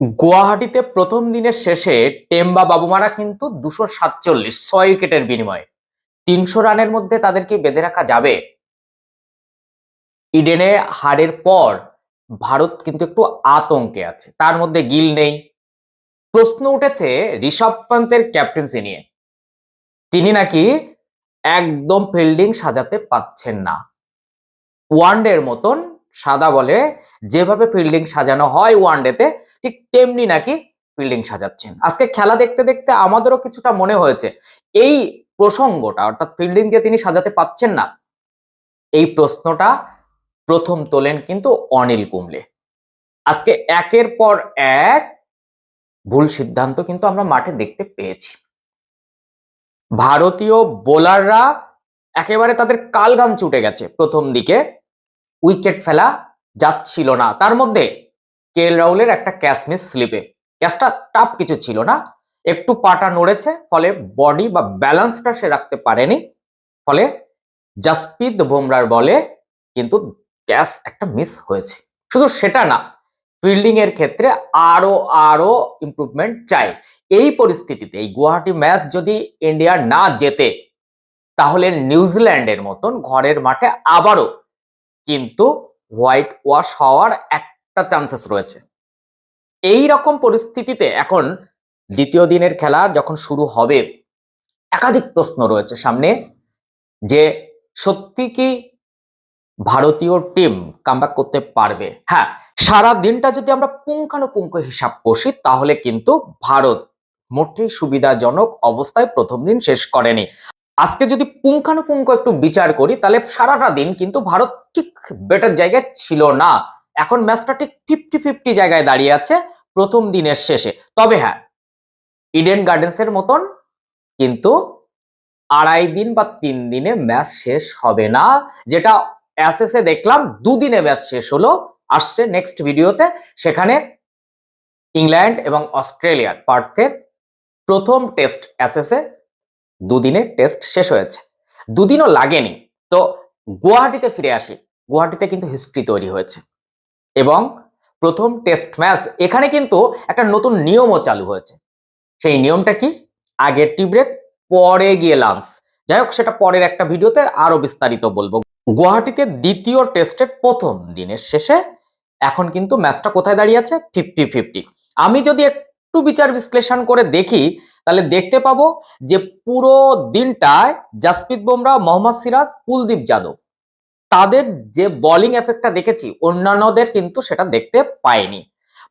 গুয়াহাটিতে প্রথম দিনের শেষে টেম্বা বাবুমারা কিন্তু দুশো সাতচল্লিশ ছয় উইকেটের বিনিময়ে। তিনশো রানের মধ্যে তাদেরকে বেঁধে রাখা যাবে। ইডেনে হারের পর ভারত কিন্তু একটু আতঙ্কে আছে। তার মধ্যে গিল নেই। প্রশ্ন উঠেছে ঋষভ পান্তের ক্যাপ্টেন্সি নিয়ে। তিনি নাকি একদম ফিল্ডিং সাজাতে পাচ্ছেন না। ওয়ানডের মতন সাদা বলে, যেভাবে ফিল্ডিং সাজানো হয় ওয়ানডেতে ঠিক তেমনি নাকি ফিল্ডিং সাজাচ্ছেন। আজকে খেলা দেখতে দেখতে আমাদেরও কিছুটা মনে হয়েছে। এই প্রসঙ্গটা, অর্থাৎ ফিল্ডিং যে তিনি সাজাতে পাচ্ছেন না, এই প্রশ্নটা প্রথম তোলেন কিন্তু অনিল কুম্বলে। আজকে একের পর এক ভুল সিদ্ধান্ত কিন্তু আমরা মাঠে দেখতে পেয়েছি। ভারতীয় বোলাররা একেবারে তাদের কালগাম ছুটে গেছে প্রথম দিকে। উইকেট ফেলা যাচ্ছিল না। তার মধ্যে কে এল রাহুলের একটা ক্যাচ মিস স্লিপে ক্যাচটা টাফ কিছু ছিল না। একটু পাটা নড়েছে, ফলে বডি বা ব্যালেন্সটা সে রাখতে পারেনি। ফলে জাসপ্রীত বুমরার বলে কিন্তু ক্যাচ একটা মিস হয়েছে। শুধু সেটা না ফিল্ডিং এর ক্ষেত্রে আরও আরও ইমপ্রুভমেন্ট চাই। এই পরিস্থিতিতে, এই গুয়াহাটি ম্যাচ যদি ইন্ডিয়া না জেতে, তাহলে নিউজিল্যান্ডের মতন ঘরের মাঠে আবারও কিন্তু হোয়াইট ওয়াশ হওয়ার একটা চান্সেস রয়েছে। এই রকম পরিস্থিতিতে এখন দ্বিতীয় দিনের খেলা যখন শুরু হবে, একাধিক প্রশ্ন রয়েছে সামনে যে সত্যি কি ভারতীয় টিম কামব্যাক করতে পারবে? হ্যাঁ সারা দিনটা যদি আমরা পুঙ্খানুপুঙ্খ হিসাব কষি, তাহলে কিন্তু ভারত মোটেই সুবিধাজনক অবস্থায় প্রথম দিন শেষ করেনি। আজকে যদি পুঙ্খানুপুঙ্খ একটু বিচার করি, তাহলে সারাটা দিন কিন্তু ভারত ঠিক বেটার জায়গায় ছিল না। এখন ম্যাচটা ঠিক ফিফটি ফিফটি জায়গায় দাঁড়িয়ে আছে, প্রথম দিনের শেষে। তবে হ্যাঁ ইডেন গার্ডেন্সের মতন কিন্তু আড়াই দিন বা তিন দিনে ম্যাচ শেষ হবে না, যেটা অ্যাসেসে দেখলাম দুদিনে ম্যাচ শেষ হলো, আসছে নেক্সট ভিডিওতে সেখানে ইংল্যান্ড এবং অস্ট্রেলিয়ার পার্থের প্রথম টেস্ট অ্যাসেসে দুদিনে টেস্ট শেষ হয়েছে। দুদিনও লাগেনি। তো গুয়াহাটিতে ফিরে আসি। গুয়াহাটিতে কিন্তু হিস্ট্রি তৈরি হয়েছে। এবং প্রথম টেস্ট ম্যাচ এখানে কিন্তু একটা নতুন নিয়মও চালু হয়েছে। সেই নিয়মটা কি? আগের টি ব্রেক পরে গিয়ে লাঞ্চ যাই হোক, সেটা পরের একটা ভিডিওতে আরও বিস্তারিত বলব। গুয়াহাটিতে দ্বিতীয় টেস্টের প্রথম দিনের শেষে এখন কিন্তু ম্যাচটা কোথায় দাঁড়িয়ে আছে? ফিফটি ফিফটি আমি যদি একটু বিচার বিশ্লেষণ করে দেখি তাহলে দেখতে পাবো যে পুরো দিনটায় জাসপ্রীত বুমরা, মোহাম্মদ সিরাজ, কুলদীপ যাদব। তাদের যে বোলিং এফেক্টটা দেখেছি, অন্যান্যদের কিন্তু সেটা দেখতে পাইনি।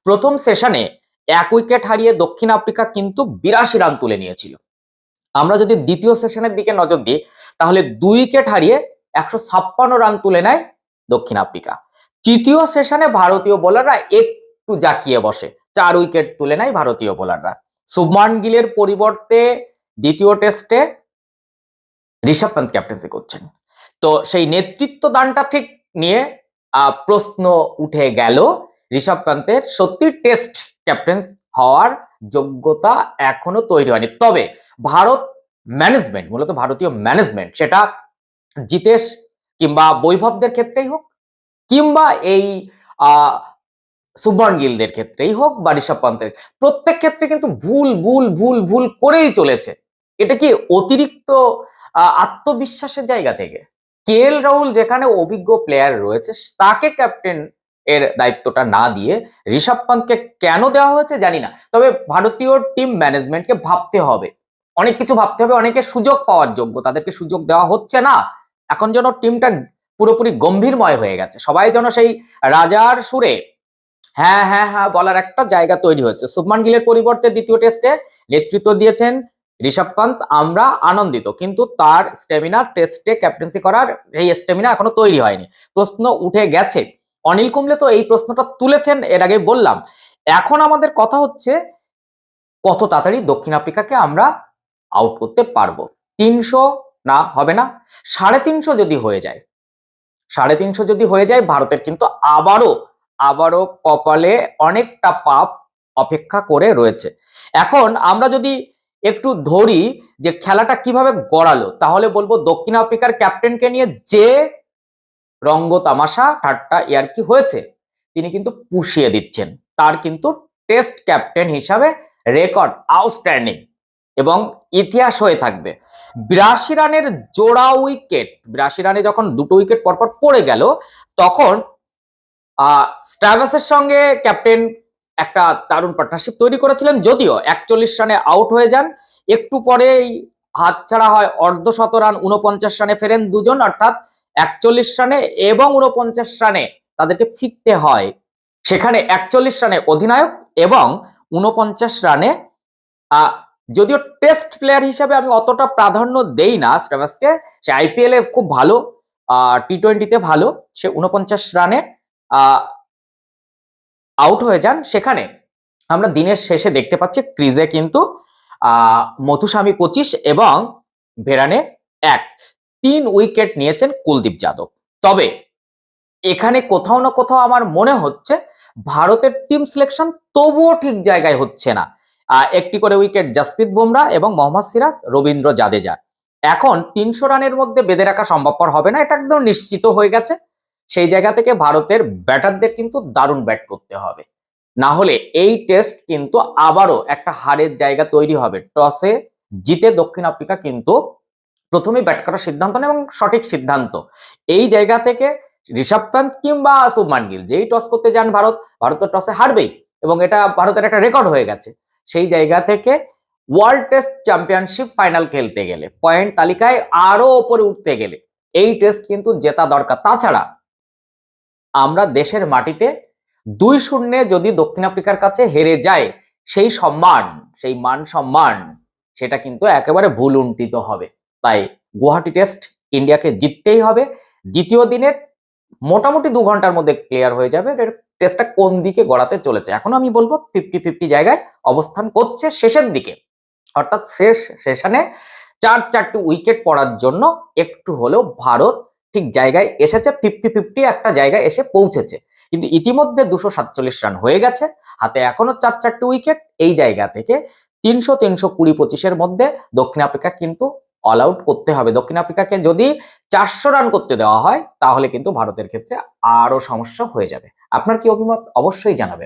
প্রথম সেশনে এক উইকেট হারিয়ে দক্ষিণ আফ্রিকা কিন্তু বিরাশি রান তুলে নিয়েছিল। আমরা যদি দ্বিতীয় সেশনের দিকে নজর দিই, তাহলে দুই উইকেট হারিয়ে একশো ছাপ্পান্ন রান তুলে নেয় দক্ষিণ আফ্রিকা। তৃতীয় সেশনে ভারতীয় বোলাররা একটু জাকিয়ে বসে, চার উইকেট তুলে নেয় ভারতীয় বোলাররা শুভমান গিলের পরিবর্তে দ্বিতীয় টেস্টে ঋষভ পান্ত ক্যাপ্টেন্সি করছেন। তো সেই নেতৃত্ব দানটা ঠিক নিয়ে প্রশ্ন উঠে গেল ঋষভ পান্তের সত্যি টেস্ট ক্যাপ্টেন্স হওয়ার যোগ্যতা এখনও তৈরি হয়নি। তবে ভারত ম্যানেজমেন্ট মূলত ভারতীয় ম্যানেজমেন্ট সেটা জিতেশ কিংবা বৈভবদের ক্ষেত্রেই হোক কিংবা এই শুভমান গিলদের ক্ষেত্রেই হোক বা ঋষভ পান্তের, প্রত্যেক ক্ষেত্রে কিন্তু ভুল ভুল ভুল ভুল করেই চলেছে। এটা কি অতিরিক্ত আত্মবিশ্বাসের জায়গা থেকে? কে রাহুল যেখানে অভিজ্ঞ প্লেয়ার রয়েছে, তাকে ক্যাপ্টেন এর দায়িত্বটা না দিয়ে ঋষভ পান্তকে কেন দেওয়া হয়েছে জানি না। তবে ভারতীয় টিম ম্যানেজমেন্টকে ভাবতে হবে। অনেক কিছু ভাবতে হবে অনেকে সুযোগ পাওয়ার যোগ্য, তাদেরকে সুযোগ দেওয়া হচ্ছে না। এখন যেন টিমটা পুরোপুরি গম্ভীরময় হয়ে গেছে। সবাই যেন সেই রাজার সুরে হ্যাঁ হ্যাঁ হ্যাঁ বলার একটা জায়গা তৈরি হয়েছে। শুভমান গিলের পরিবর্তে দ্বিতীয় টেস্টে নেতৃত্ব দিয়েছেন ঋষভ পান্ত আমরা আনন্দিত, কিন্তু তার স্টেমিনা টেস্টে ক্যাপ্টেন্সি করার এই স্টেমিনা এখনও তৈরি হয়নি। প্রশ্ন উঠে গেছে। অনিল কুম্বলে তো এই প্রশ্নটা তুলেছেন, এর আগে বললাম। এখন আমাদের কথা হচ্ছে, কত তাড়াতাড়ি দক্ষিণ আফ্রিকাকে আমরা আউট করতে পারব? তিনশো না, হবে না? সাড়ে তিনশো যদি হয়ে যায়, সাড়ে তিনশো যদি হয়ে যায়, ভারতের কিন্তু আবারও আবারও কপালে অনেকটা পাপ অপেক্ষা করে রয়েছে। এখন আমরা যদি একটু ধরি যে খেলাটা কীভাবে গড়ালো, তাহলে বলব দক্ষিণ আফ্রিকার ক্যাপ্টেনকে নিয়ে যে রঙ্গ তামাশা ঠাট্টা ইয়ার্কি হয়েছে, তিনি কিন্তু পুষিয়ে দিচ্ছেন। তার কিন্তু টেস্ট ক্যাপ্টেন হিসাবে রেকর্ড আউটস্ট্যান্ডিং এবং ইতিহাস হয়ে থাকবে। বিরাশি রানের জোড়া উইকেট, বিরাশি রানে যখন দুটো উইকেট পরপর পড়ে গেল, তখন স্ট্রাভাসের সঙ্গে ক্যাপ্টেন একটা দারুণ পার্টনারশিপ তৈরি করেছিলেন যদিও একচল্লিশ রানে আউট হয়ে যান। একটু পরেই হাতছাড়া হয় অর্ধশত রান উনপঞ্চাশ রানে ফেরেন দুজন, অর্থাৎ একচল্লিশ রানে এবং উনপঞ্চাশ রানে তাদেরকে ফিরতে হয়। সেখানে একচল্লিশ রানে অধিনায়ক এবং উনপঞ্চাশ রানে যদিও টেস্ট প্লেয়ার হিসাবে আমি অতটা প্রাধান্য দেই না স্ট্রাভাসকে সে আইপিএল খুব ভালো টি টোয়েন্টিতে ভালো, সে উনপঞ্চাশ রানে আউট হয়ে যান সেখানে। আমরা দিনের শেষে দেখতে পাচ্ছি ক্রিজে কিন্তু মধুস্বামী পঁচিশ এবং ভেরানে এক। তিন উইকেট নিয়েছেন কুলদীপ যাদব। তবে এখানে কোথাও না কোথাও আমার মনে হচ্ছে, ভারতের টিম সিলেকশন তবুও ঠিক জায়গায় হচ্ছে না। একটি করে উইকেট জাসপ্রীত বুমরা এবং মোহাম্মদ সিরাজ, রবীন্দ্র জাদেজা। এখন তিনশো রানের মধ্যে বেঁধে রাখা সম্ভবপর হবে না, এটা একদম নিশ্চিত হয়ে গেছে। সেই জায়গা থেকে ভারতের ব্যাটারদের কিন্তু দারুণ ব্যাট করতে হবে। না হলে এই টেস্ট কিন্তু আবারও একটা হারের জায়গা তৈরি হবে। টসে জিতে দক্ষিণ আফ্রিকা কিন্তু প্রথমেই ব্যাট করার সিদ্ধান্ত নেয় এবং সঠিক সিদ্ধান্ত। এই জায়গা থেকে ঋষভ পান্ত কিংবা শুভমান গিল যেই টস করতে যান ভারত ভারত তো টসে হারবেই এবং এটা ভারতের একটা রেকর্ড হয়ে গেছে। সেই জায়গা থেকে ওয়ার্ল্ড টেস্ট চ্যাম্পিয়নশিপ ফাইনাল খেলতে গেলে পয়েন্ট তালিকায় আরও ওপরে উঠতে গেলে, এই টেস্ট কিন্তু জেতা দরকার। তাছাড়া আমরা দেশের মাটিতে দুই শূন্যে যদি দক্ষিণ আফ্রিকার কাছে হেরে যায় সেই সম্মান, সেই মান সম্মান, সেটা কিন্তু একেবারে ভুল উন্টিত হবে। তাই গুয়াহাটি টেস্ট ইন্ডিয়াকে জিততেই হবে। দ্বিতীয় দিনের মোটামুটি দু ঘণ্টার মধ্যে ক্লিয়ার হয়ে যাবে টেস্টটা কোন দিকে গড়াতে চলেছে। এখন আমি বলব ফিফটি ফিফটি জায়গায় অবস্থান করছে শেষের দিকে। অর্থাৎ শেষ সেশনে চার চারটি উইকেট পড়ার জন্য একটু হলেও ভারত ঠিক জায়গায় এসেছে ফিফটি ফিফটি একটা জায়গায় এসে পৌঁছেছে। কিন্তু ইতিমধ্যে দুশো সাতচল্লিশ রান হয়ে গেছে, হাতে এখনও চার চারটি উইকেট এই জায়গা থেকে তিনশো তিনশো কুড়ি পঁচিশের মধ্যে দক্ষিণ আফ্রিকা কিন্তু অল আউট করতে হবে। দক্ষিণ আফ্রিকাকে যদি চারশো রান করতে দেওয়া হয়, তাহলে কিন্তু ভারতের ক্ষেত্রে আরও সমস্যা হয়ে যাবে। আপনার কি অভিমত? অবশ্যই জানাবেন।